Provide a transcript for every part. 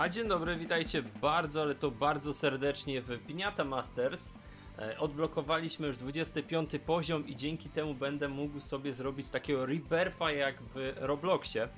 A dzień dobry, witajcie bardzo, ale to bardzo serdecznie w Piniata Masters. E, Odblokowaliśmy już 25 poziom i dzięki temu będę mógł sobie zrobić takiego rebirtha jak w Robloxie.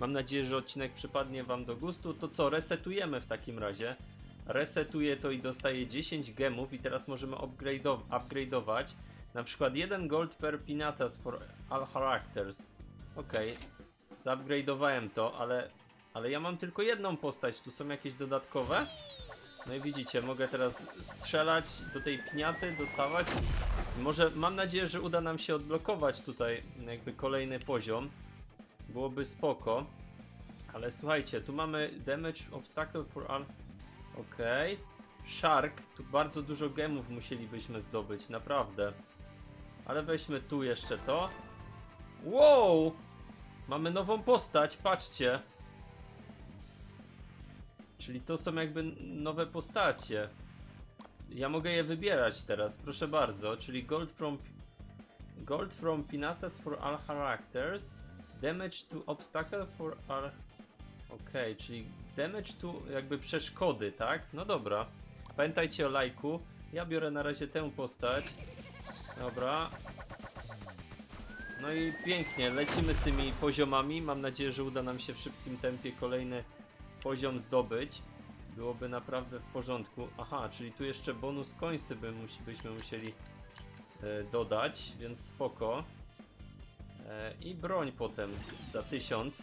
Mam nadzieję, że odcinek przypadnie wam do gustu. To co, resetujemy w takim razie. Resetuję to i dostaję 10 gemów i teraz możemy upgrade'ow- upgrade'ować. Na przykład 1 gold per pinatas for all characters. Okej, Zupgrade'owałem to, ale, ale ja mam tylko jedną postać. Tu są jakieś dodatkowe. No i widzicie, mogę teraz strzelać do tej pniaty, dostawać. Może mam nadzieję, że uda nam się odblokować tutaj jakby kolejny poziom. Byłoby spoko. Ale słuchajcie, tu mamy damage obstacle for all. Okej. Shark, tu bardzo dużo gemów musielibyśmy zdobyć, naprawdę. Ale weźmy tu jeszcze to. Wow! Mamy nową postać, patrzcie. Czyli to są jakby nowe postacie. Ja mogę je wybierać teraz, proszę bardzo. Czyli gold from gold from pinatas for all characters. Damage to obstacle for all. Okej, czyli damage to jakby przeszkody, tak? No dobra. Pamiętajcie o lajku. Ja biorę na razie tę postać. Dobra, no i pięknie, lecimy z tymi poziomami. Mam nadzieję, że uda nam się w szybkim tempie kolejny poziom zdobyć. Byłoby naprawdę w porządku. Aha, czyli tu jeszcze bonus końcy by byśmy musieli e, dodać, więc spoko. E, I broń potem za 1000.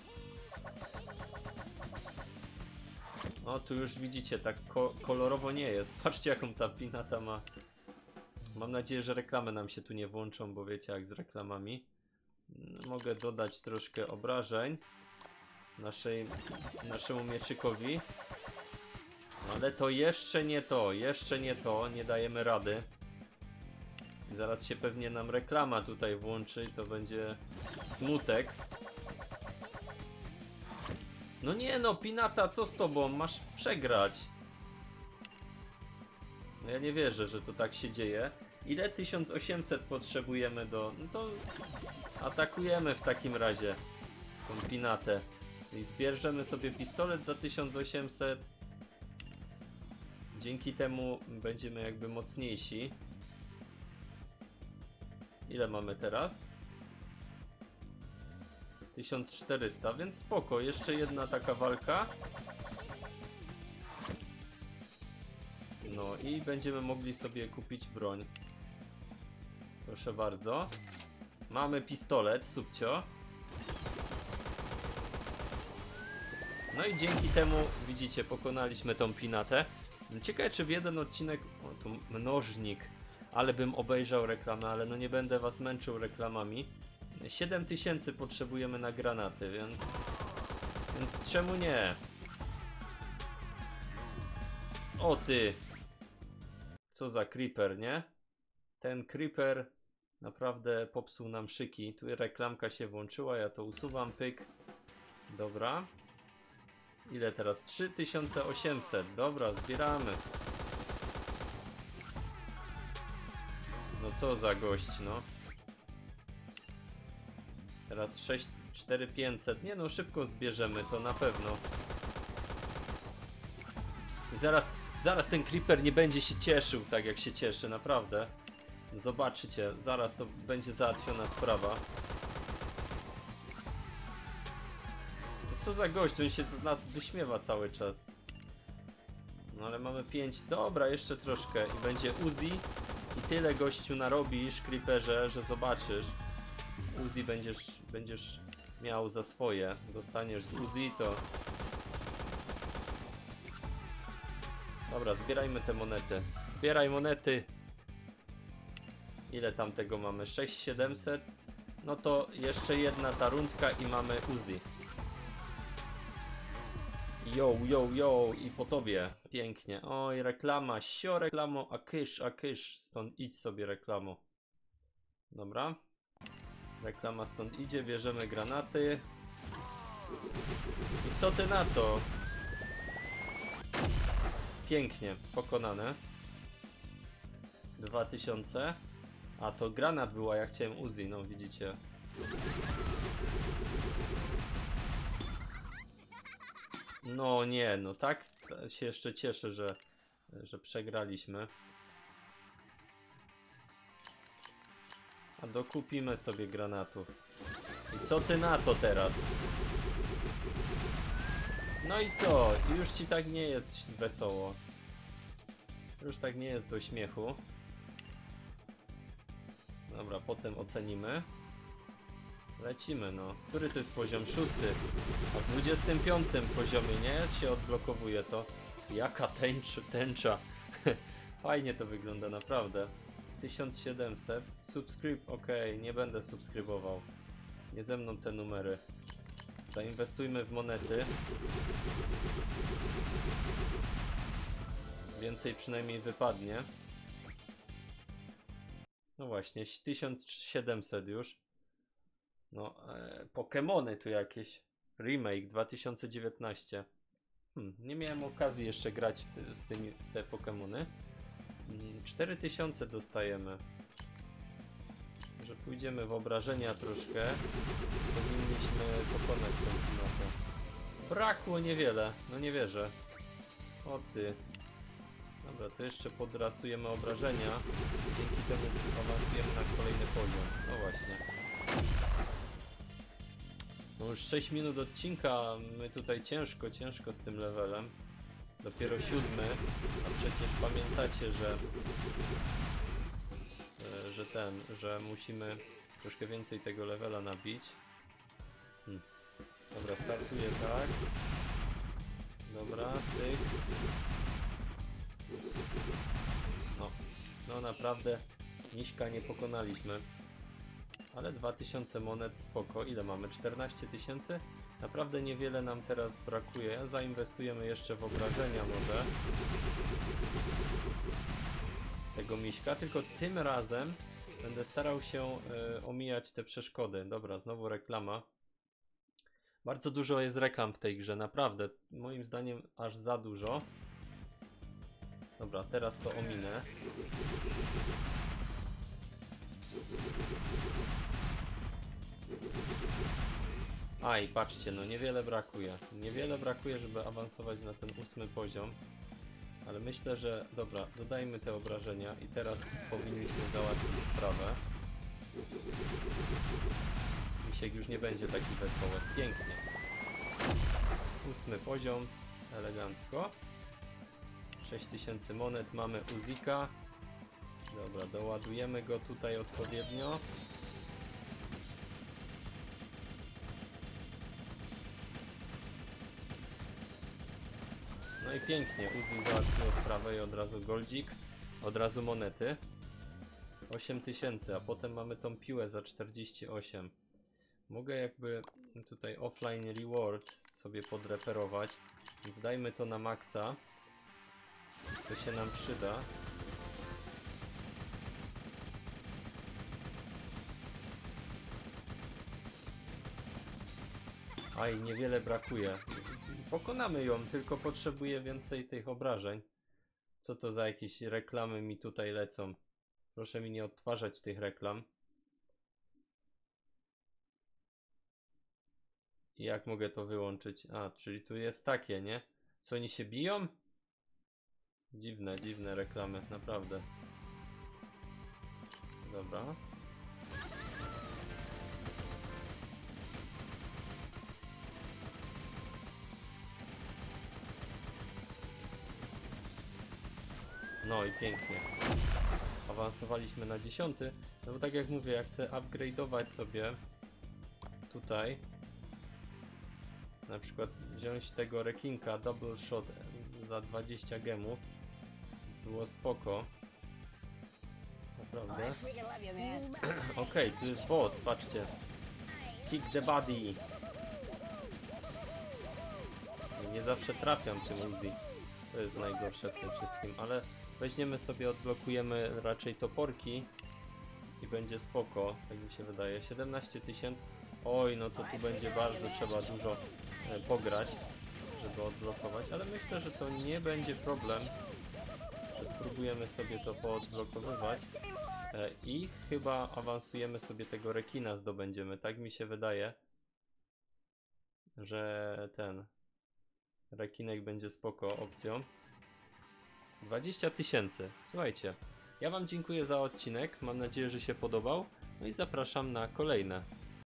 No tu już widzicie, tak ko kolorowo nie jest. Patrzcie jaką ta pinata ma. Mam nadzieję, że reklamy nam się tu nie włączą, bo wiecie jak z reklamami. Mogę dodać troszkę obrażeń naszej, naszemu mieczykowi. Ale to jeszcze nie to, jeszcze nie to, nie dajemy rady. Zaraz się pewnie nam reklama tutaj włączy to będzie smutek. No nie no, Pinata, co z tobą? Masz przegrać. No Ja nie wierzę, że to tak się dzieje. Ile 1800 potrzebujemy do... No to atakujemy w takim razie tą pinatę. I zbierzemy sobie pistolet za 1800. Dzięki temu będziemy jakby mocniejsi. Ile mamy teraz? 1400, więc spoko. Jeszcze jedna taka walka. No i będziemy mogli sobie kupić broń. Proszę bardzo. Mamy pistolet, subcio. No i dzięki temu, widzicie, pokonaliśmy tą pinatę. Ciekawe, czy w jeden odcinek... O, tu mnożnik. Ale bym obejrzał reklamę, ale no nie będę was męczył reklamami. 7000 potrzebujemy na granaty, więc... Więc czemu nie? O ty! Co za creeper, nie? Ten creeper naprawdę popsuł nam szyki. Tu reklamka się włączyła, ja to usuwam, pyk. Dobra. Ile teraz? 3800. Dobra, zbieramy. No co za gość, no. Teraz 6, 4500. Nie no, szybko zbierzemy to na pewno. I zaraz, zaraz ten creeper nie będzie się cieszył tak jak się cieszy, naprawdę. Zobaczycie, zaraz to będzie załatwiona sprawa. Co za gość, on się z nas wyśmiewa cały czas. No ale mamy 5. Dobra, jeszcze troszkę i będzie Uzi. I tyle gościu narobisz, creeperze, że zobaczysz. Uzi będziesz, będziesz miał za swoje. Dostaniesz z Uzi to... Dobra, zbierajmy te monety. Zbieraj monety. Ile tam tego mamy? 6700? No to jeszcze jedna ta rundka i mamy Uzi. Yo, yo, yo i po tobie. Pięknie. Oj, reklama, sio reklamo, a kysz, a kysz. Stąd idź sobie reklamo. Dobra. Reklama stąd idzie, bierzemy granaty. I co ty na to? Pięknie, pokonane. 2000. A to granat była, ja chciałem Uzi, no widzicie. No nie, no tak się jeszcze cieszę, że, że przegraliśmy. A dokupimy sobie granatów. I co ty na to teraz? No i co? Już ci tak nie jest wesoło. Już tak nie jest do śmiechu. Dobra, potem ocenimy. Lecimy, no. Który to jest poziom? Szósty. A w 25 poziomie, nie? Się odblokowuje to. Jaka tęcz, tęcza. Fajnie to wygląda, naprawdę. 1700. Subskryb, ok, nie będę subskrybował. Nie ze mną te numery. Zainwestujmy w monety. Więcej przynajmniej wypadnie. No właśnie, 1700 już. No, e, Pokemony tu jakieś. Remake 2019. Hmm, nie miałem okazji jeszcze grać w ty, z tymi w te Pokemony. Mm, 4000 dostajemy. Że pójdziemy w obrażenia troszkę. Powinniśmy pokonać tą klimatę. Brakło niewiele, no nie wierzę. O ty. Dobra, to jeszcze podrasujemy obrażenia. Dzięki temu awansujemy na kolejny poziom. Już 6 minut odcinka, my tutaj ciężko, ciężko z tym levelem. Dopiero siódmy, a przecież pamiętacie, że e, że ten, że musimy troszkę więcej tego levela nabić. Hmm. Dobra, startuję tak. Dobra, cyk. No, no naprawdę Miśka nie pokonaliśmy. Ale 2000 monet spoko. Ile mamy? 14 tysięcy? Naprawdę niewiele nam teraz brakuje. Zainwestujemy jeszcze w obrażenia może. Tego miśka, tylko tym razem będę starał się e, omijać te przeszkody. Dobra, znowu reklama. Bardzo dużo jest reklam w tej grze, naprawdę. Moim zdaniem aż za dużo. Dobra, teraz to ominę. Aj, patrzcie, no niewiele brakuje. Niewiele brakuje, żeby awansować na ten ósmy poziom. Ale myślę, że dobra, dodajmy te obrażenia i teraz powinniśmy załatwić sprawę. Misiek już nie będzie taki wesoły. Pięknie. Ósmy poziom, elegancko. 6000 monet, mamy Uzika. Dobra, doładujemy go tutaj odpowiednio. No i pięknie, Uzi załatwiło sprawę i od razu goldzik, od razu monety. 8000, a potem mamy tą piłę za 48. Mogę jakby tutaj offline reward sobie podreperować, więc dajmy to na maksa. To się nam przyda. Aj, niewiele brakuje. Pokonamy ją, tylko potrzebuję więcej tych obrażeń. Co to za jakieś reklamy mi tutaj lecą? Proszę mi nie odtwarzać tych reklam. Jak mogę to wyłączyć? A, czyli tu jest takie, nie? Co oni się biją? Dziwne, dziwne reklamy, naprawdę. Dobra. No i pięknie. Awansowaliśmy na 10. No bo tak jak mówię, ja chcę upgrade'ować sobie tutaj. Na przykład wziąć tego rekinka double shot za 20 gemów. Było spoko. Naprawdę. Okej, tu jest boss, patrzcie. Kick the body. Nie zawsze trafiam tym Uzi. To jest najgorsze w tym wszystkim, ale weźmiemy sobie, odblokujemy raczej toporki i będzie spoko, tak mi się wydaje. 17 tysięcy. Oj, no to tu będzie bardzo trzeba dużo e, pograć, żeby odblokować, ale myślę, że to nie będzie problem, że spróbujemy sobie to poodblokowywać. E, I chyba awansujemy sobie tego rekina zdobędziemy, tak mi się wydaje, że ten, Rekinek będzie spoko opcją. 20 tysięcy. Słuchajcie, ja wam dziękuję za odcinek. Mam nadzieję, że się podobał. No i zapraszam na kolejne.